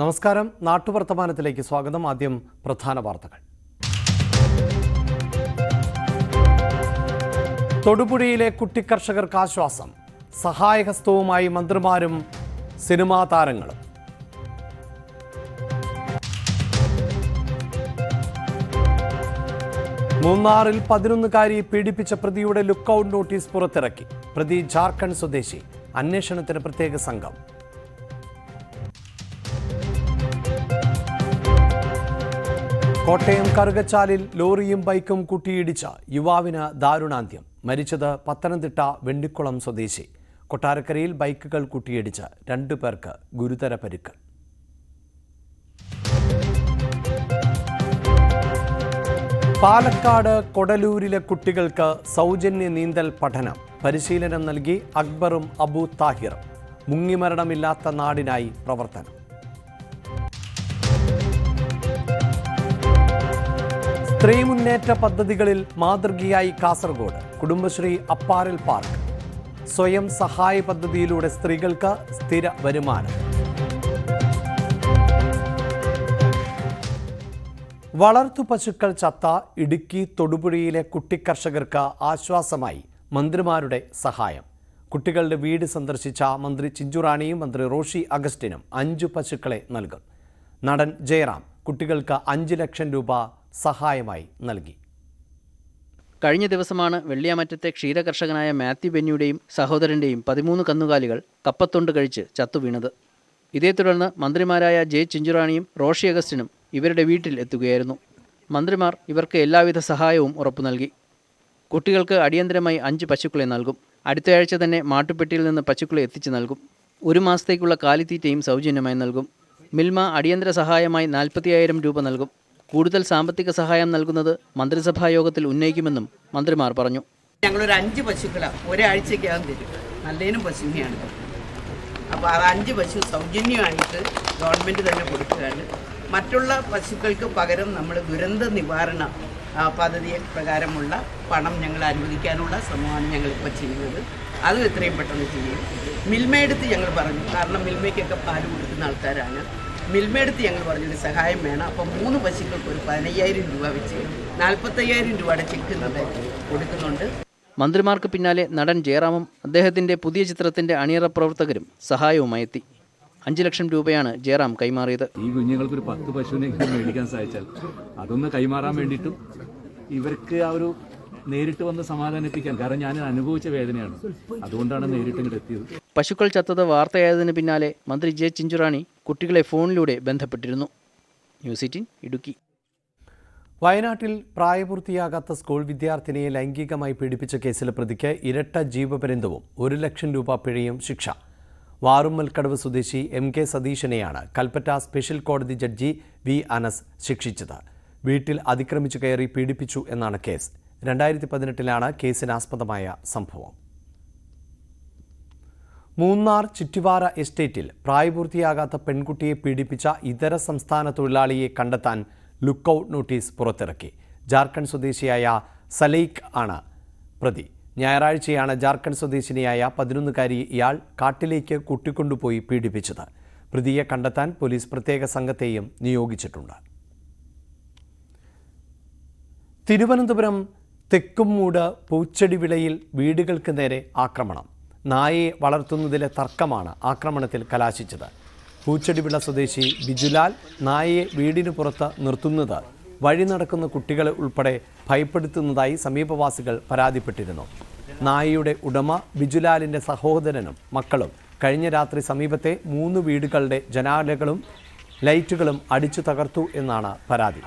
നമസ്കാരം. നാട്ടുവർത്തമാനത്തിലേക്ക് സ്വാഗതം. ആദ്യം പ്രധാന വാർത്തകൾ. തൊടുപുഴയിലെ കുട്ടിക്കർഷകർക്ക് ആശ്വാസം. സഹായഹസ്തവുമായി മന്ത്രിമാരും സിനിമാ താരങ്ങളും. മൂന്നാറിൽ പതിനൊന്നുകാരി പീഡിപ്പിച്ച പ്രതിയുടെ ലുക്കൌട്ട് നോട്ടീസ് പുറത്തിറക്കി. പ്രതി ജാർഖണ്ഡ് സ്വദേശി. അന്വേഷണത്തിന് പ്രത്യേക സംഘം. കോട്ടയം കറുകച്ചാലിൽ ലോറിയും ബൈക്കും കൂട്ടിയിടിച്ച യുവാവിന് ദാരുണാന്ത്യം. മരിച്ചത് പത്തനംതിട്ട വെണ്ടിക്കുളം സ്വദേശി. കൊട്ടാരക്കരയിൽ ബൈക്കുകൾ കൂട്ടിയിടിച്ച് രണ്ടു പേർക്ക് ഗുരുതര പരിക്ക്. പാലക്കാട് കൊടലൂരിലെ കുട്ടികൾക്ക് സൗജന്യ നീന്തൽ പഠനം. പരിശീലനം നൽകി അക്ബറും അബു താഹിറും. മുങ്ങിമരണമില്ലാത്ത നാടിനായി പ്രവർത്തനം. സ്ത്രീ മുന്നേറ്റ പദ്ധതികളിൽ മാതൃകയായി കാസർഗോഡ് കുടുംബശ്രീ അപ്പാരൽ പാർക്ക്. സ്വയം സഹായ പദ്ധതിയിലൂടെ സ്ത്രീകൾക്ക് സ്ഥിര വരുമാനം. വളർത്തു പശുക്കൾ ചത്ത ഇടുക്കി തൊടുപുഴയിലെ കുട്ടിക്കർഷകർക്ക് ആശ്വാസമായി മന്ത്രിമാരുടെ സഹായം. കുട്ടികളുടെ വീട് സന്ദർശിച്ച മന്ത്രി ചിഞ്ചുറാണിയും മന്ത്രി റോഷി അഗസ്റ്റിനും അഞ്ചു പശുക്കളെ നൽകും. നടൻ ജയറാം കുട്ടികൾക്ക് അഞ്ച് ലക്ഷം രൂപ സഹായമായി നൽകി. കഴിഞ്ഞ ദിവസമാണ് വെള്ളിയാമറ്റത്തെ ക്ഷീരകർഷകനായ മാത്യു ബെന്നിയുടെയും സഹോദരന്റെയും പതിമൂന്ന് കന്നുകാലികൾ കപ്പത്തൊണ്ട് കഴിച്ച് ചത്തുവീണത് ഇതേ തുടർന്ന് മന്ത്രിമാരായ ജെ ചിഞ്ചുറാണിയും റോഷി അഗസ്റ്റിനും ഇവരുടെ വീട്ടിൽ എത്തുകയായിരുന്നു. മന്ത്രിമാർ ഇവർക്ക് എല്ലാവിധ സഹായവും ഉറപ്പു നൽകി. കുട്ടികൾക്ക് അടിയന്തരമായി അഞ്ച് പശുക്കളെ നൽകും. അടുത്തയാഴ്ച തന്നെ മാട്ടുപെട്ടിയിൽ നിന്ന് പശുക്കളെ എത്തിച്ചു നൽകും. ഒരു മാസത്തേക്കുള്ള കാലിത്തീറ്റയും സൗജന്യമായി നൽകും. മിൽമ അടിയന്തര സഹായമായി നാൽപ്പത്തിയായിരം രൂപ നൽകും. കൂടുതൽ സാമ്പത്തിക സഹായം നൽകുന്നത് മന്ത്രിസഭാ യോഗത്തിൽ ഉന്നയിക്കുമെന്നും മന്ത്രിമാർ പറഞ്ഞു. ഞങ്ങളൊരു അഞ്ച് പശുക്കളാണ് ഒരാഴ്ചക്കകം തരും. നല്ലതിനും പശുവിനെയാണ് അപ്പോൾ ആ അഞ്ച് പശു സൗജന്യമായിട്ട് ഗവൺമെന്റ് തന്നെ കൊടുക്കുകയാണ്. മറ്റുള്ള പശുക്കൾക്ക് പകരം നമ്മൾ ദുരന്ത നിവാരണ പദ്ധതി പ്രകാരമുള്ള പണം ഞങ്ങൾ അനുവദിക്കാനുള്ള ശ്രമമാണ് ഞങ്ങളിപ്പോൾ ചെയ്യുന്നത്. അതും എത്രയും പെട്ടെന്ന് ചെയ്യും. മിൽമയെടുത്ത് ഞങ്ങൾ പറഞ്ഞു. കാരണം മിൽമയ്ക്കൊക്കെ പാൽ കൊടുക്കുന്ന ആൾക്കാരാണ്. മിൽമയെടുത്ത് ഞങ്ങൾ പറഞ്ഞൊരു സഹായം വേണം. അപ്പോൾ മൂന്ന് പശുക്കൾക്ക് ഒരു പതിനയ്യായിരം രൂപ വെച്ച് നാൽപ്പത്തയ്യായിരം രൂപയുടെ ചെക്ക് കൊടുക്കുന്നുണ്ട്. മന്ത്രിമാർക്ക് പിന്നാലെ നടൻ ജയറാമും അദ്ദേഹത്തിന്റെ പുതിയ ചിത്രത്തിന്റെ അണിയറ പ്രവർത്തകരും സഹായവുമായി എത്തി. അഞ്ച് ലക്ഷം രൂപയാണ് ജയറാം കൈമാറിയത്. ഈ കുഞ്ഞുങ്ങൾക്ക് ഒരു പത്ത് പശുവിനെ മേടിക്കാൻ സാധിച്ചാൽ അതൊന്ന് കൈമാറാൻ വേണ്ടിയിട്ടും ഇവർക്ക് ആ ഒരു നേരിട്ട് വന്ന് സമാധാനിപ്പിക്കാൻ കാരണം ഞാൻ അനുഭവിച്ച വേദനയാണ്. അതുകൊണ്ടാണ് നേരിട്ട് ഇങ്ങോട്ട് എത്തിയത്. പശുക്കൾ ചത്തത് വാർത്തയായതിന് പിന്നാലെ മന്ത്രി ജെ ചിഞ്ചുറാണി കുട്ടികളെ ഫോണിലൂടെ ബന്ധപ്പെട്ടിരുന്നു. ന്യൂസ് ഇടുക്കി. വയനാട്ടിൽ പ്രായപൂർത്തിയാകാത്ത സ്കൂൾ വിദ്യാർത്ഥിനിയെ ലൈംഗികമായി പീഡിപ്പിച്ച കേസിലെ പ്രതിക്ക് ഇരട്ട ജീവപര്യന്തവും ഒരു ലക്ഷം രൂപ പിഴയും ശിക്ഷ. വാറുമ്മൽക്കടവ് സ്വദേശി എം കെ സതീശനെയാണ് കൽപ്പറ്റ സ്പെഷ്യൽ കോടതി ജഡ്ജി വി അനസ് ശിക്ഷിച്ചത്. വീട്ടിൽ അതിക്രമിച്ചു കയറി പീഡിപ്പിച്ചു എന്നാണ് കേസ്. രണ്ടായിരത്തി പതിനെട്ടിലാണ് കേസിനാസ്പദമായ സംഭവം. മൂന്നാർ ചുറ്റുവാര എസ്റ്റേറ്റിൽ പ്രായപൂർത്തിയാകാത്ത പെൺകുട്ടിയെ പീഡിപ്പിച്ച ഇതര സംസ്ഥാന തൊഴിലാളിയെ കണ്ടെത്താൻ ലുക്കൌട്ട് നോട്ടീസ് പുറത്തിറക്കി. ജാർഖണ്ഡ് സ്വദേശിയായ സലൈഖ് ആണ് പ്രതി. ഞായറാഴ്ചയാണ് ജാർഖണ്ഡ് സ്വദേശിനിയായ പതിനൊന്നുകാരി ഇയാൾ കാട്ടിലേക്ക് കൂട്ടിക്കൊണ്ടുപോയി പീഡിപ്പിച്ചത്. പ്രതിയെ കണ്ടെത്താൻ പോലീസ് പ്രത്യേക സംഘത്തെയും നിയോഗിച്ചിട്ടുണ്ട്. തിരുവനന്തപുരം തെക്കുംമൂട് പൂച്ചെടി വിളയിൽ വീടുകൾക്ക് നേരെ ആക്രമണം. നായയെ വളർത്തുന്നതിലെ തർക്കമാണ് ആക്രമണത്തിൽ കലാശിച്ചത്. പൂച്ചെടിവിള സ്വദേശി ബിജുലാൽ നായയെ വീടിന് പുറത്ത് നിർത്തുന്നത് വഴി നടക്കുന്ന കുട്ടികളെ ഉൾപ്പെടെ ഭയപ്പെടുത്തുന്നതായി സമീപവാസികൾ പരാതിപ്പെട്ടിരുന്നു. നായയുടെ ഉടമ ബിജുലാലിന്റെ സഹോദരനും മക്കളും കഴിഞ്ഞ രാത്രി സമീപത്തെ മൂന്ന് വീടുകളുടെ ജനാലകളും ലൈറ്റുകളും അടിച്ചു തകർത്തു എന്നാണ് പരാതി.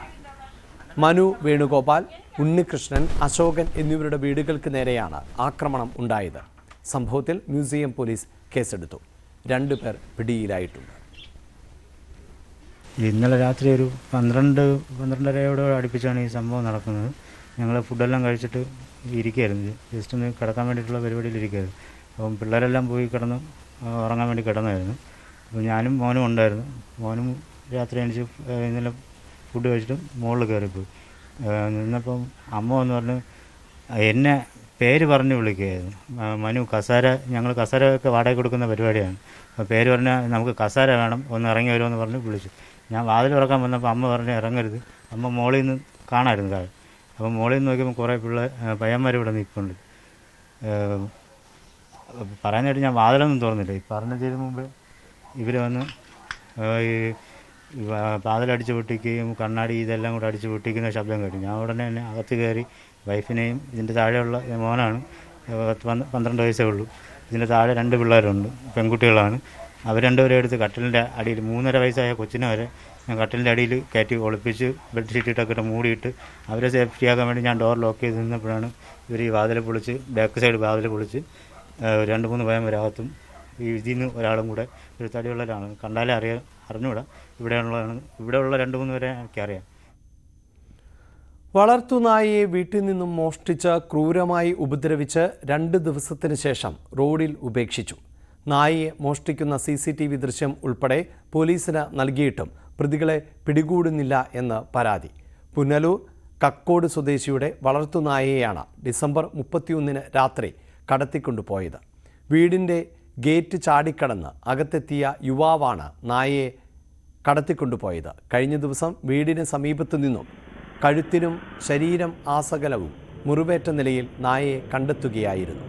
മനു വേണുഗോപാൽ ഉണ്ണികൃഷ്ണൻ അശോകൻ എന്നിവരുടെ വീടുകൾക്ക് നേരെയാണ് ആക്രമണം ഉണ്ടായത്. സംഭവത്തിൽ മ്യൂസിയം പോലീസ് കേസെടുത്തു. രണ്ടു പേർ പിടിയിലായിട്ടുണ്ട്. ഇന്നലെ രാത്രി ഒരു പന്ത്രണ്ട് പന്ത്രണ്ടരയോട് അടുപ്പിച്ചാണ് ഈ സംഭവം നടക്കുന്നത്. ഞങ്ങൾ ഫുഡെല്ലാം കഴിച്ചിട്ട് ഇരിക്കുകയായിരുന്നു ജസ്റ്റ് ഒന്ന് കിടക്കാൻ വേണ്ടിയിട്ടുള്ള പരിപാടിയിൽ ഇരിക്കുകയായിരുന്നു അപ്പം പിള്ളേരെല്ലാം പോയി കിടന്ന് ഉറങ്ങാൻ വേണ്ടി കിടന്നായിരുന്നു. അപ്പോൾ ഞാനും മോനും ഉണ്ടായിരുന്നു. മോനും രാത്രി എണീച്ച് ഇന്നലെ ഫുഡ് കഴിച്ചിട്ട് മുകളിൽ കയറിപ്പോയി. നിന്നപ്പം അമ്മ എന്ന് പറഞ്ഞ് എന്നെ പേര് പറഞ്ഞ് വിളിക്കുകയായിരുന്നു മനു കസാര ഞങ്ങൾ കസാര ഒക്കെ വാടക കൊടുക്കുന്ന പരിപാടിയാണ്. അപ്പോൾ പേര് പറഞ്ഞാൽ നമുക്ക് കസാര വേണം ഒന്ന് ഇറങ്ങി വരുമെന്ന് പറഞ്ഞ് വിളിച്ചു. ഞാൻ വാതിൽ തുറക്കാൻ വന്നപ്പോൾ അമ്മ പറഞ്ഞ് ഇറങ്ങരുത്. അമ്മ മോളിൽ നിന്ന് കാണായിരുന്നു താഴെ. അപ്പോൾ മോളിൽ നിന്ന് നോക്കിയപ്പോൾ കുറേ പിള്ളേർ പയ്യന്മാർ ഇവിടെ നിൽപ്പുണ്ട്. പറയാനായിട്ട് ഞാൻ വാതിലൊന്നും തുറന്നില്ല. ഈ പറഞ്ഞതിന് മുമ്പ് ഇവർ വന്ന് ഈ വാതിലടിച്ച് പൊട്ടിക്കുകയും കണ്ണാടി ഇതെല്ലാം കൂടെ അടിച്ച് പൊട്ടിക്കുന്ന ശബ്ദം കേട്ടു. ഞാൻ ഉടനെ തന്നെ അകത്ത് കയറി വൈഫിനെയും ഇതിന്റെ താഴെയുള്ള മോനാണ്. പത്ത് പന്ത് പന്ത്രണ്ട് വയസ്സേ ഉള്ളൂ. ഇതിന്റെ താഴെ രണ്ട് പിള്ളേരുണ്ട് പെൺകുട്ടികളാണ്. അവർ രണ്ടുപേരെ എടുത്ത് കട്ടിലിന്റെ അടിയിൽ മൂന്നര വയസ്സായ കൊച്ചിനെ വരെ ഞാൻ കട്ടിലിന്റെ അടിയിൽ കയറ്റി ഒളിപ്പിച്ച് ബെഡ്ഷീറ്റ് ഇട്ടൊക്കെ ഇട്ട് മൂടിയിട്ട് അവരെ സേഫ്റ്റി ആക്കാൻ വേണ്ടി ഞാൻ ഡോർ ലോക്ക് ചെയ്ത് നിന്നപ്പോഴാണ് ഇവർ ഈ വാതിൽ പൊളിച്ച് ബാക്ക് സൈഡ് വാതിൽ പൊളിച്ച് രണ്ട് മൂന്ന് ഭയം ഒരാകത്തും ഈ ഇതിൽ നിന്ന് ഒരാളും കൂടെ ഒരു തടിയുള്ള ഒരാളാണ് കണ്ടാലേ അറിയാം അറിഞ്ഞുകൂടാ. ഇവിടെയുള്ളതാണ് ഇവിടെയുള്ള രണ്ട് മൂന്ന് പേരെ എനിക്കറിയാം. വളർത്തുനായയെ വീട്ടിൽ നിന്നും മോഷ്ടിച്ച് ക്രൂരമായി ഉപദ്രവിച്ച് രണ്ട് ദിവസത്തിന് ശേഷം റോഡിൽ ഉപേക്ഷിച്ചു. നായയെ മോഷ്ടിക്കുന്ന സി സി ടി വി ദൃശ്യം ഉൾപ്പെടെ പോലീസിന് നൽകിയിട്ടും പ്രതികളെ പിടികൂടുന്നില്ല എന്ന് പരാതി. പുനലൂർ കക്കോട് സ്വദേശിയുടെ വളർത്തുനായയെയാണ് ഡിസംബർ മുപ്പത്തിയൊന്നിന് രാത്രി കടത്തിക്കൊണ്ടുപോയത്. വീടിന്റെ ഗേറ്റ് ചാടിക്കടന്ന് അകത്തെത്തിയ യുവാവാണ് നായയെ കടത്തിക്കൊണ്ടുപോയത്. കഴിഞ്ഞ ദിവസം വീടിന് സമീപത്തു നിന്നും കഴുത്തിനും ശരീരം ആസകലവും മുറിവേറ്റ നിലയിൽ നായയെ കണ്ടെത്തുകയായിരുന്നു.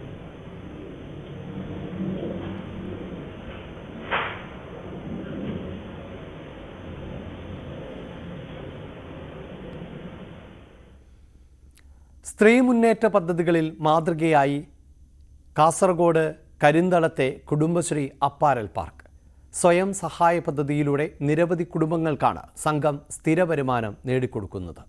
സ്ത്രീ മുന്നേറ്റ പദ്ധതികളിൽ മാതൃകയായി കാസർഗോഡ് കരിന്തളത്തെ കുടുംബശ്രീ അപ്പാരൽ പാർക്ക്. സ്വയം സഹായ പദ്ധതിയിലൂടെ നിരവധി കുടുംബങ്ങൾക്കാണ് സംഘം സ്ഥിര വരുമാനം നേടിക്കൊടുക്കുന്നത്.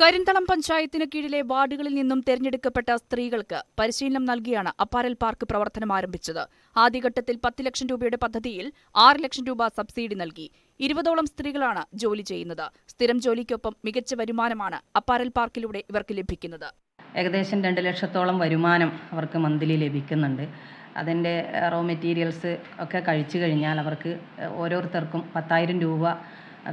കരിന്തളം പഞ്ചായത്തിന് കീഴിലെ വാർഡുകളിൽ നിന്നും തെരഞ്ഞെടുക്കപ്പെട്ട സ്ത്രീകൾക്ക് പരിശീലനം നൽകിയാണ് അപ്പാരൽ പാർക്ക് പ്രവർത്തനം ആരംഭിച്ചത്. ആദ്യഘട്ടത്തിൽ പത്ത് ലക്ഷം രൂപയുടെ പദ്ധതിയിൽ ആറ് ലക്ഷം രൂപ സബ്സിഡി നൽകി. ഇരുപതോളം സ്ത്രീകളാണ് ജോലി ചെയ്യുന്നത്. സ്ഥിരം ജോലിക്കൊപ്പം മികച്ച വരുമാനമാണ് അപ്പാരൽ പാർക്കിലൂടെ ഇവർക്ക് ലഭിക്കുന്നത്. ഏകദേശം രണ്ട് ലക്ഷത്തോളം വരുമാനം അവർക്ക് മന്ത്ലി ലഭിക്കുന്നുണ്ട്. അതിന്റെ റോ മെറ്റീരിയൽസ് ഒക്കെ കഴിച്ചു കഴിഞ്ഞാൽ അവർക്ക് ഓരോരുത്തർക്കും പത്തായിരം രൂപ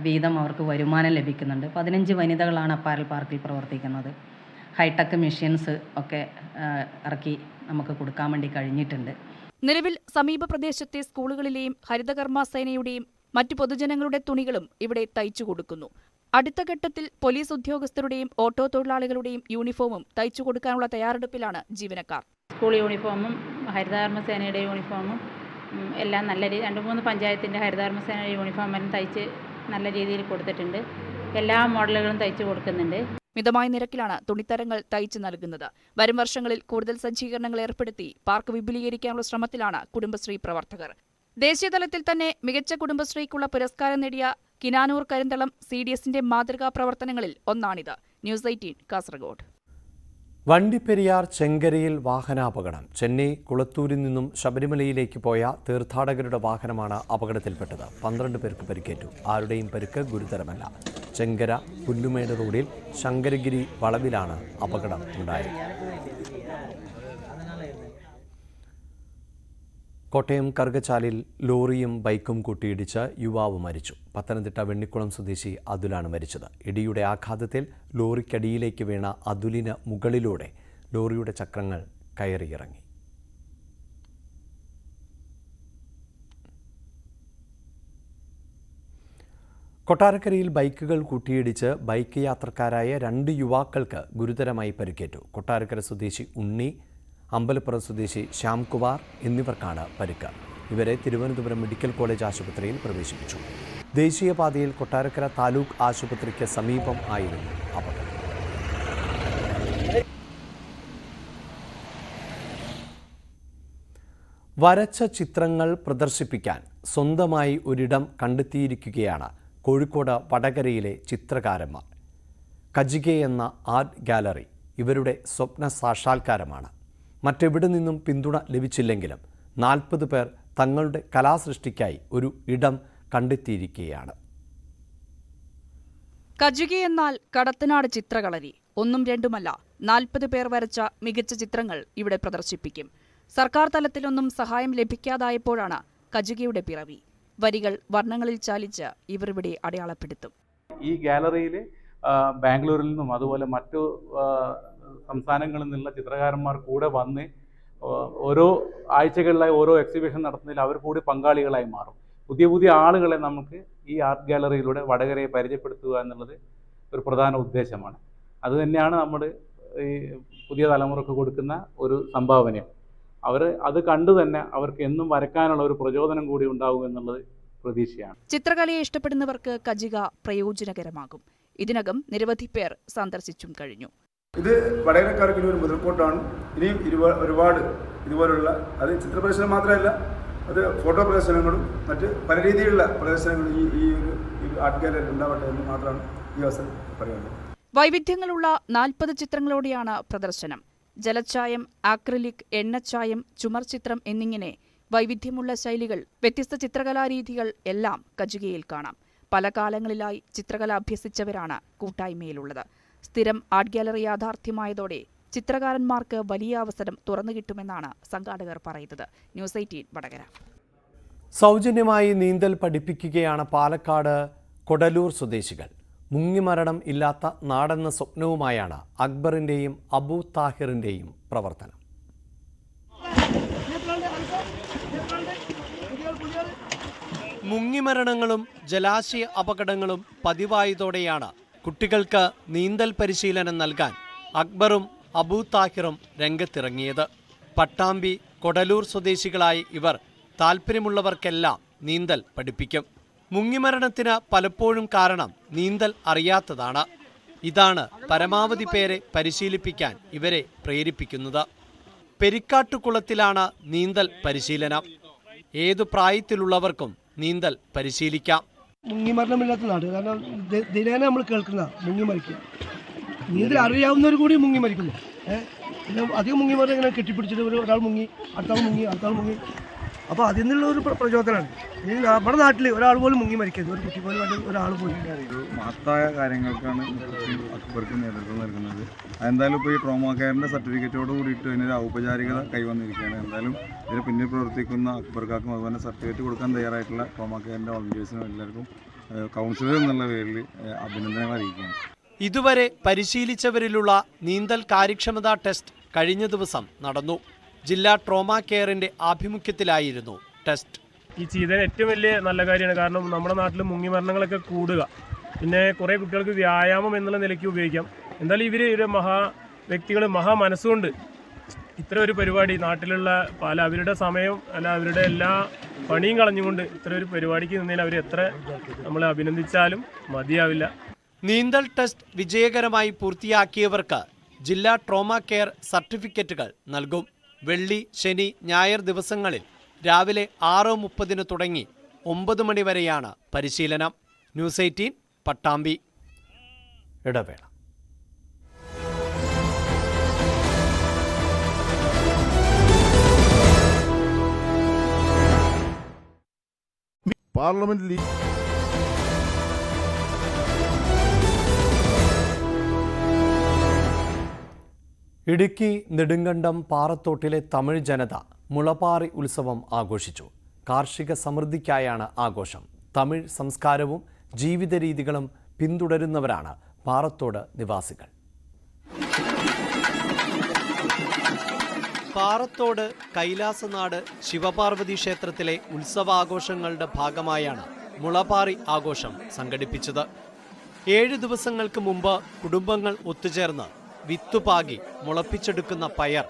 വീതം അവർക്ക് വരുമാനം ലഭിക്കുന്നുണ്ട്. പതിനഞ്ച് വനിതകളാണ് അപ്പാരൽ പാർക്കിൽ പ്രവർത്തിക്കുന്നത്. ഹൈടെക് മെഷീൻസ് ഒക്കെ ഇറക്കി നമുക്ക് കൊടുക്കാൻ വേണ്ടി കഴിഞ്ഞിട്ടുണ്ട്. നിലവിൽ സമീപ പ്രദേശത്തെ സ്കൂളുകളിലെയും ഹരിതകർമ്മ സേനയുടെയും മറ്റു പൊതുജനങ്ങളുടെ തുണികളും ഇവിടെ തയ്ച്ചു കൊടുക്കുന്നു. അടുത്ത ഘട്ടത്തിൽ പോലീസ് ഉദ്യോഗസ്ഥരുടെയും ഓട്ടോ തൊഴിലാളികളുടെയും യൂണിഫോമും തയ്ച്ചു കൊടുക്കാനുള്ള തയ്യാറെടുപ്പിലാണ് ജീവനക്കാർ. സ്കൂൾ യൂണിഫോമും ഹരിതകർമ്മ സേനയുടെ യൂണിഫോമും എല്ലാം നല്ല രീതി രണ്ട് മൂന്ന് പഞ്ചായത്തിന്റെ ഹരിതകർമ്മ സേനയുടെ യൂണിഫോം എല്ലാം തയ്ച്ച് നല്ല രീതിയിൽ കൊടുത്തിട്ടുണ്ട്. എല്ലാ മോഡലുകളും തയ്ച്ചു കൊടുക്കുന്നുണ്ട്. മിതമായ നിരക്കിലാണ് തുണിത്തരങ്ങൾ തയ്ച്ചു നൽകുന്നത്. വരും വർഷങ്ങളിൽ കൂടുതൽ സജ്ജീകരണങ്ങൾ ഏർപ്പെടുത്തി പാർക്ക് വിപുലീകരിക്കാനുള്ള ശ്രമത്തിലാണ് കുടുംബശ്രീ പ്രവർത്തകർ. ദേശീയതലത്തിൽ തന്നെ മികച്ച കുടുംബശ്രീക്കുള്ള പുരസ്കാരം നേടിയ കിനാനൂർ കരിന്തളം സി ഡി എസിന്റെ മാതൃകാ പ്രവർത്തനങ്ങളിൽ ഒന്നാണിത്. News eighteen Kasaragod. വണ്ടിപ്പെരിയാർ ചെങ്കരയിൽ വാഹനാപകടം. ചെന്നൈ കുളത്തൂരിൽ നിന്നും ശബരിമലയിലേക്ക് പോയ തീർത്ഥാടകരുടെ വാഹനമാണ് അപകടത്തിൽപ്പെട്ടത്. പന്ത്രണ്ട് പേർക്ക് പരിക്കേറ്റു. ആരുടെയും പരിക്ക് ഗുരുതരമല്ല. ചെങ്കര പുല്ലുമേട് റോഡിൽ ശങ്കരഗിരി വളവിലാണ് അപകടം ഉണ്ടായത്. കോട്ടയം കർഗച്ചാലിൽ ലോറിയും ബൈക്കും കൂട്ടിയിടിച്ച് യുവാവ് മരിച്ചു. പത്തനംതിട്ട വെണ്ണിക്കുളം സ്വദേശി അതുലാണ് മരിച്ചത്. ഇടിയുടെ ആഘാതത്തിൽ ലോറിക്കടിയിലേക്ക് വീണ അതുലിന് മുകളിലൂടെ ലോറിയുടെ ചക്രങ്ങൾ കയറിയിറങ്ങി. കൊട്ടാരക്കരയിൽ ബൈക്കുകൾ കൂട്ടിയിടിച്ച് ബൈക്ക് യാത്രക്കാരായ രണ്ട് യുവാക്കൾക്ക് ഗുരുതരമായി പരിക്കേറ്റു. കൊട്ടാരക്കര സ്വദേശി ഉണ്ണി അമ്പലപ്പുറം സ്വദേശി ശ്യാംകുമാർ എന്നിവർക്കാണ് പരിക്ക്. ഇവരെ തിരുവനന്തപുരം മെഡിക്കൽ കോളേജ് ആശുപത്രിയിൽ പ്രവേശിപ്പിച്ചു. ദേശീയപാതയിൽ കൊട്ടാരക്കര താലൂക്ക് ആശുപത്രിക്ക് സമീപം ആയിരുന്നു അപകടം. വരച്ച ചിത്രങ്ങൾ പ്രദർശിപ്പിക്കാൻ സ്വന്തമായി ഒരിടം കണ്ടെത്തിയിരിക്കുകയാണ് കോഴിക്കോട് വടകരയിലെ ചിത്രകാരന്മാർ. കജികെ എന്ന ആർട്ട് ഗാലറി ഇവരുടെ സ്വപ്ന സാക്ഷാത്കാരമാണ്. മറ്റെവിടെ നിന്നും പിന്തുണ ലഭിച്ചില്ലെങ്കിലും നാൽപ്പത് പേർ തങ്ങളുടെ കലാസൃഷ്ടിക്കായി ഒരു ഇടം കണ്ടെത്തിയിരിക്കുകയാണ്. കജുകി എന്നാൽ കടത്തനാട് ചിത്രകളരി. ഒന്നും രണ്ടുമല്ല നാൽപ്പത് പേർ വരച്ച മികച്ച ചിത്രങ്ങൾ ഇവിടെ പ്രദർശിപ്പിക്കും. സർക്കാർ തലത്തിലൊന്നും സഹായം ലഭിക്കാതായപ്പോഴാണ് കജുകിയുടെ പിറവി. വരികൾ വർണങ്ങളിൽ ചാലിച്ച് ഇവർ ഇവിടെ അടയാളപ്പെടുത്തും. ഈ ഗാലറിയിൽ ബാംഗ്ലൂരിൽ നിന്നും അതുപോലെ മറ്റു സംസ്ഥാനങ്ങളിൽ നിന്നുള്ള ചിത്രകാരന്മാർ കൂടെ വന്ന് ഓരോ ആഴ്ചകളിലായി ഓരോ എക്സിബിഷൻ നടത്തുന്നതിൽ അവർ കൂടി പങ്കാളികളായി മാറും. പുതിയ പുതിയ ആളുകളെ നമുക്ക് ഈ ആർട്ട് ഗാലറിയിലൂടെ വടകരയെ പരിചയപ്പെടുത്തുക എന്നുള്ളത് ഒരു പ്രധാന ഉദ്ദേശമാണ്. അത് തന്നെയാണ് നമ്മൾ ഈ പുതിയ തലമുറയ്ക്ക് കൊടുക്കുന്ന ഒരു സംഭാവനയും. അവർ അത് കണ്ടു തന്നെ അവർക്ക് എന്നും വരക്കാനുള്ള ഒരു പ്രചോദനം കൂടി ഉണ്ടാകും എന്നുള്ളത് പ്രതീക്ഷയാണ്. ചിത്രകലയെ ഇഷ്ടപ്പെടുന്നവർക്ക് കജിക പ്രയോജനകരമാകും. ഇതിനകം നിരവധി പേർ സന്ദർശിച്ചും കഴിഞ്ഞു. ഇത് വടകരക്കാർക്ക് ഇനി ഒരു മുതൽക്കൂട്ടാണ്. ഇനിയും ഇരുവ ഒരുപാട് ഇതുപോലുള്ള അത് ചിത്ര പ്രദർശനം മാത്രമല്ല അത് ഫോട്ടോ പ്രദർശനങ്ങളും മറ്റ് പല രീതിയിലുള്ള പ്രദർശനങ്ങളും ഈ ഈ ഒരു ആർട്ട് ഗാലറി ഉണ്ടാവട്ടെ എന്ന് മാത്രമാണ് ഈ അവസരം പറയുന്നത്. വൈവിധ്യങ്ങളുള്ള നാൽപ്പത് ചിത്രങ്ങളോടെയാണ് പ്രദർശനം. ജലച്ചായം ആക്രിലിക് എണ്ണച്ചായം ചുമർ ചിത്രം എന്നിങ്ങനെ വൈവിധ്യമുള്ള ശൈലികൾ വ്യത്യസ്ത ചിത്രകലാരീതികൾ എല്ലാം കജുകയിൽ കാണാം. പല കാലങ്ങളിലായി ചിത്രകല അഭ്യസിച്ചവരാണ് കൂട്ടായ്മയിലുള്ളത്. സ്ഥിരം ആർട്ട് ഗാലറി യാഥാർത്ഥ്യമായതോടെ ചിത്രകാരന്മാർക്ക് വലിയ അവസരം തുറന്നു കിട്ടുമെന്നാണ് സംഘാടകർ പറയുന്നത്. News eighteen Vadakara. സൗജന്യമായി നീന്തൽ പഠിപ്പിക്കുകയാണ് പാലക്കാട് കൊടലൂർ സ്വദേശികൾ. മുങ്ങിമരണം ഇല്ലാത്ത നാടെന്ന സ്വപ്നവുമായാണ് അക്ബറിന്റെയും അബു താഹിറിന്റെയും പ്രവർത്തനം. മുങ്ങിമരണങ്ങളും ജലാശയ അപകടങ്ങളും പതിവായതോടെയാണ് കുട്ടികൾക്ക് നീന്തൽ പരിശീലനം നൽകാൻ അക്ബറും അബൂ താഹിറും രംഗത്തിറങ്ങിയത്. പട്ടാമ്പി കൊടലൂർ സ്വദേശികളായി ഇവർ താല്പര്യമുള്ളവർക്കെല്ലാം നീന്തൽ പഠിപ്പിക്കും. മുങ്ങിമരണത്തിന് പലപ്പോഴും കാരണം നീന്തൽ അറിയാത്തതാണ്. ഇതാണ് പരമാവധി പേരെ പരിശീലിപ്പിക്കാൻ ഇവരെ പ്രേരിപ്പിക്കുന്നത്. പെരിക്കാട്ടുകുളത്തിലാണ് നീന്തൽ പരിശീലനം. ഏതു പ്രായത്തിലുള്ളവർക്കും നീന്തൽ പരിശീലിക്കാം. മുങ്ങിമരണമില്ലാത്ത നാട്. കാരണം ദിനേന നമ്മൾ കേൾക്കുന്ന മുങ്ങി മരിക്കുക നീന്തൽ അറിയാവുന്നവർ കൂടി മുങ്ങി മരിക്കുന്നു ഏഹ് അധികം മുങ്ങി മരണം ഇങ്ങനെ കെട്ടിപ്പിടിച്ചിട്ട് ഒരു ഒരാൾ മുങ്ങി അടുത്താൾ മുങ്ങി അടുത്താൾ മുങ്ങി. അപ്പോൾ അതിൽ നിന്നുള്ള ഒരു പ്ര- പ്രചോദനമാണ്. ഈ നമ്മുടെ നാട്ടിൽ ഒരാൾ പോലും മുങ്ങി മരിക്കരുത്. ഒരു കുട്ടി പോലും ഒരാൾ പോലും മഹത്തായ കാര്യങ്ങൾക്കാണ് അക്ബർക്ക് നേതൃത്വം നൽകുന്നത്. എന്തായാലും ഇപ്പോൾ ഈ ട്രോമ കെയറിന്റെ സർട്ടിഫിക്കറ്റോട് കൂടിയിട്ട് അതിനൊരു ഔപചാരികത കൈവന്നിരിക്കുകയാണ്. എന്തായാലും ഇതിന് പിന്നിൽ പ്രവർത്തിക്കുന്ന അക്ബർക്കാർക്കും അതുപോലെ സർട്ടിഫിക്കറ്റ് കൊടുക്കാൻ തയ്യാറായിട്ടുള്ള ട്രോമ കെയറിന്റെ വോളണ്ടിയേഴ്സിനും എല്ലാവർക്കും കൗൺസിലർ എന്നുള്ള പേരിൽ അഭിനന്ദനങ്ങൾ അറിയിക്കുകയാണ്. ഇതുവരെ പരിശീലിച്ചവരിലുള്ള നീന്തൽ കാര്യക്ഷമതാ ടെസ്റ്റ് കഴിഞ്ഞ ദിവസം നടന്നു. ജില്ലാ ട്രോമ കെയറിന്റെ ആഭിമുഖ്യത്തിലായിരുന്നു ടെസ്റ്റ്. ഈ ചെയ്തത് ഏറ്റവും വലിയ നല്ല കാര്യമാണ്. കാരണം നമ്മുടെ നാട്ടിൽ മുങ്ങി മരണങ്ങളൊക്കെ കൂടുക. പിന്നെ കുറേ കുട്ടികൾക്ക് വ്യായാമം എന്നുള്ള നിലയ്ക്ക് ഉപയോഗിക്കാം. എന്തായാലും ഇവർ ഒരു മഹാ വ്യക്തികൾ മഹാ മനസ്സുകൊണ്ട് ഇത്ര ഒരു പരിപാടി നാട്ടിലുള്ള പല അവരുടെ സമയം അല്ല അവരുടെ എല്ലാ പണിയും കളഞ്ഞുകൊണ്ട് ഇത്ര ഒരു പരിപാടിക്ക് നിന്നതിന് അവർ എത്ര നമ്മളെ അഭിനന്ദിച്ചാലും മതിയാവില്ല. നീന്തൽ ടെസ്റ്റ് വിജയകരമായി പൂർത്തിയാക്കിയവർക്ക് ജില്ലാ ട്രോമ കെയർ സർട്ടിഫിക്കറ്റുകൾ നൽകും. വെള്ളി ശനി ഞായർ ദിവസങ്ങളിൽ രാവിലെ ആറ് മുപ്പതിന് തുടങ്ങി ഒമ്പത് മണിവരെയാണ് പരിശീലനം. News eighteen Pattambi. ഇടവേള. പാർലമെന്റിൽ ഈ- ഇടുക്കി നെടുങ്കണ്ടം പാറത്തോട്ടിലെ തമിഴ് ജനത മുളപാറി ഉത്സവം ആഘോഷിച്ചു. കാർഷിക സമൃദ്ധിക്കായാണ് ആഘോഷം. തമിഴ് സംസ്കാരവും ജീവിത രീതികളും പിന്തുടരുന്നവരാണ് പാറത്തോട് നിവാസികൾ. പാറത്തോട് കൈലാസനാട് ശിവപാർവതി ക്ഷേത്രത്തിലെ ഉത്സവാഘോഷങ്ങളുടെ ഭാഗമായാണ് മുളപാറി ആഘോഷം സംഘടിപ്പിച്ചത്. ഏഴ് ദിവസങ്ങൾക്ക് മുമ്പ് കുടുംബങ്ങൾ ഒത്തുചേർന്ന് വിത്തുപാകി മുളപ്പിച്ചെടുക്കുന്ന പയർ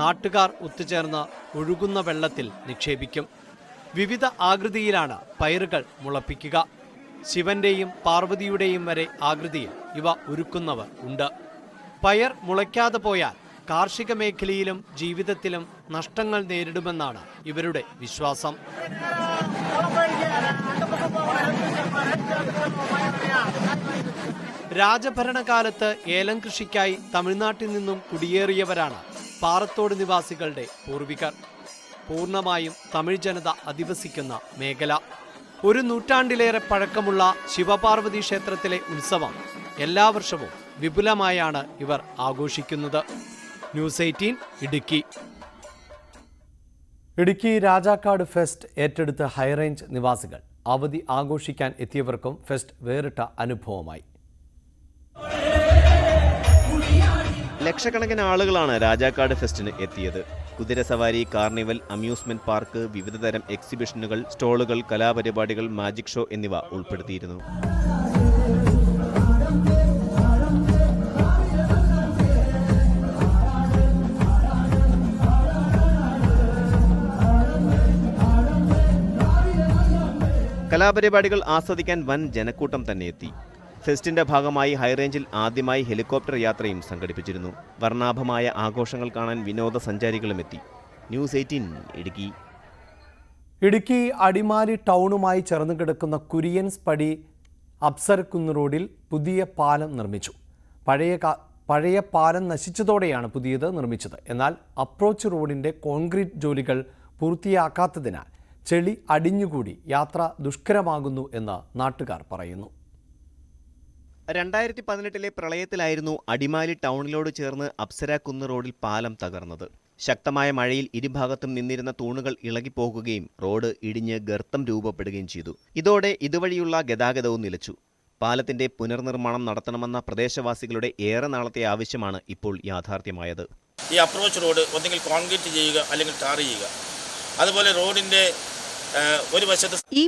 നാട്ടുകാർ ഒത്തുചേർന്ന് ഒഴുകുന്ന വെള്ളത്തിൽ നിക്ഷേപിക്കും. വിവിധ ആകൃതിയിലാണ് പയറുകൾ മുളപ്പിക്കുക. ശിവന്റെയും പാർവതിയുടെയും വരെ ആകൃതിയിൽ ഇവ ഒരുക്കുന്നവർ ഉണ്ട്. പയർ മുളയ്ക്കാതെ പോയാൽ കാർഷിക മേഖലയിലും ജീവിതത്തിലും നഷ്ടങ്ങൾ നേരിടുമെന്നാണ് ഇവരുടെ വിശ്വാസം. രാജഭരണകാലത്ത് ഏലം കൃഷിക്കായി തമിഴ്നാട്ടിൽ നിന്നും കുടിയേറിയവരാണ് പാറത്തോട് നിവാസികളുടെ പൂർവികർ. പൂർണമായും തമിഴ് ജനത അധിവസിക്കുന്ന മേഖല. ഒരു നൂറ്റാണ്ടിലേറെ പഴക്കമുള്ള ശിവപാർവതി ക്ഷേത്രത്തിലെ ഉത്സവം എല്ലാ വർഷവും വിപുലമായാണ് ഇവർ ആഘോഷിക്കുന്നത്. News eighteen Idukki. Idukki Rajakkad fest ഏറ്റെടുത്ത ഹൈറേഞ്ച് നിവാസികൾ അവധി ആഘോഷിക്കാൻ എത്തിയവർക്കും ഫെസ്റ്റ് വേറിട്ട അനുഭവമായി. ലക്ഷക്കണക്കിന് ആളുകളാണ് രാജാക്കാട് ഫെസ്റ്റിന് എത്തിയത്. കുതിരസവാരി കാർണിവൽ അമ്യൂസ്മെന്റ് പാർക്ക് വിവിധതരം എക്സിബിഷനുകൾ സ്റ്റോളുകൾ കലാപരിപാടികൾ മാജിക് ഷോ എന്നിവ ഉൾപ്പെടുത്തിയിരുന്നു. കലാപരിപാടികൾ ആസ്വദിക്കാൻ വൻ ജനക്കൂട്ടം തന്നെ എത്തി. ഫെസ്റ്റിന്റെ ഭാഗമായി ഹൈറേഞ്ചിൽ ആദ്യമായി ഹെലികോപ്റ്റർ യാത്രയും സംഘടിപ്പിച്ചിരുന്നു. വർണാഭമായ ആഘോഷങ്ങൾ കാണാൻ വിനോദസഞ്ചാരികളും എത്തി. News eighteen Idukki. Idukki Adimali ടൗണുമായി ചേർന്ന് കിടക്കുന്ന കുര്യൻസ് പടി അപ്സർക്കുന്ന് റോഡിൽ പുതിയ പാലം നിർമ്മിച്ചു. പഴയ പഴയ പാലം നശിച്ചതോടെയാണ് പുതിയത് നിർമ്മിച്ചത്. എന്നാൽ അപ്രോച്ച് റോഡിന്റെ കോൺക്രീറ്റ് ജോലികൾ പൂർത്തിയാക്കാത്തതിനാൽ ചെളി അടിഞ്ഞുകൂടി യാത്ര ദുഷ്കരമാകുന്നു എന്ന് നാട്ടുകാർ പറയുന്നു. രണ്ടായിരത്തി പതിനെട്ടിലെ പ്രളയത്തിലായിരുന്നു അടിമാലി ടൗണിലോട് ചേർന്ന് അപ്സര കുന്ന് റോഡിൽ പാലം തകർന്നത്. ശക്തമായ മഴയിൽ ഇരുഭാഗത്തും നിന്നിരുന്ന തൂണുകൾ ഇളകിപ്പോകുകയും റോഡ് ഇടിഞ്ഞ് ഗർത്തം രൂപപ്പെടുകയും ചെയ്തു. ഇതോടെ ഇതുവഴിയുള്ള ഗതാഗതവും നിലച്ചു. പാലത്തിന്റെ പുനർനിർമ്മാണം നടത്തണമെന്ന പ്രദേശവാസികളുടെ ഏറെ നാളത്തെ ആവശ്യമാണ് ഇപ്പോൾ യാഥാർത്ഥ്യമായത്. ഈ അപ്രോച്ച് റോഡ് ഒന്നെങ്കിൽ കോൺക്രീറ്റ് ചെയ്യുക അല്ലെങ്കിൽ ടാർ ചെയ്യുക. അതുപോലെ റോഡിന്റെ ഒരു വശത്ത് ഈ